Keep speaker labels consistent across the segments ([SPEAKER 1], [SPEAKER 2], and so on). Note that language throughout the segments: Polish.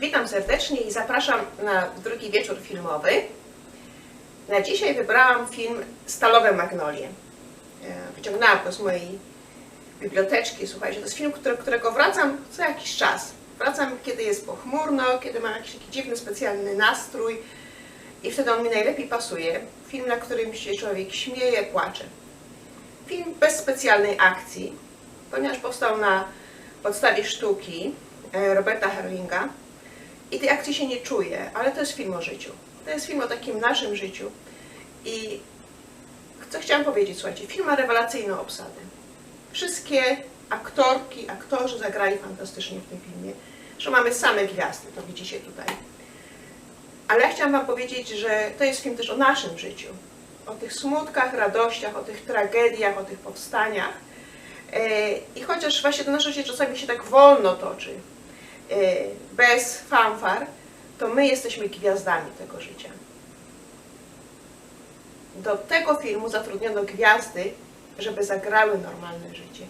[SPEAKER 1] Witam serdecznie i zapraszam na drugi wieczór filmowy. Na dzisiaj wybrałam film Stalowe Magnolie. E, Wyciągnęłam go z mojej biblioteczki. Słuchajcie, to jest film, który, którego wracam co jakiś czas. Wracam, kiedy jest pochmurno, kiedy mam jakiś taki dziwny, specjalny nastrój i wtedy on mi najlepiej pasuje. Film, na którym się człowiek śmieje, płacze. Film bez specjalnej akcji, ponieważ powstał na podstawie sztuki Roberta Herlinga i tej akcji się nie czuje, ale to jest film o życiu. To jest film o takim naszym życiu i co chciałam powiedzieć, słuchajcie, film ma rewelacyjną obsadę. Wszystkie aktorki, aktorzy zagrali fantastycznie w tym filmie, że mamy same gwiazdy, to widzicie tutaj. Ale ja chciałam Wam powiedzieć, że to jest film też o naszym życiu, o tych smutkach, radościach, o tych tragediach, o tych powstaniach. E, I chociaż właśnie to nasze życie czasami się tak wolno toczy, e, bez fanfar, to my jesteśmy gwiazdami tego życia. Do tego filmu zatrudniono gwiazdy, żeby zagrały normalne życie.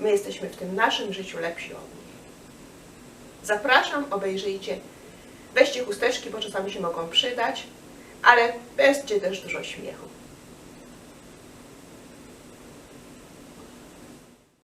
[SPEAKER 1] My jesteśmy w tym naszym życiu lepsi od nich. Zapraszam, obejrzyjcie. Weźcie chusteczki, bo czasami się mogą przydać, ale będzie też dużo śmiechu.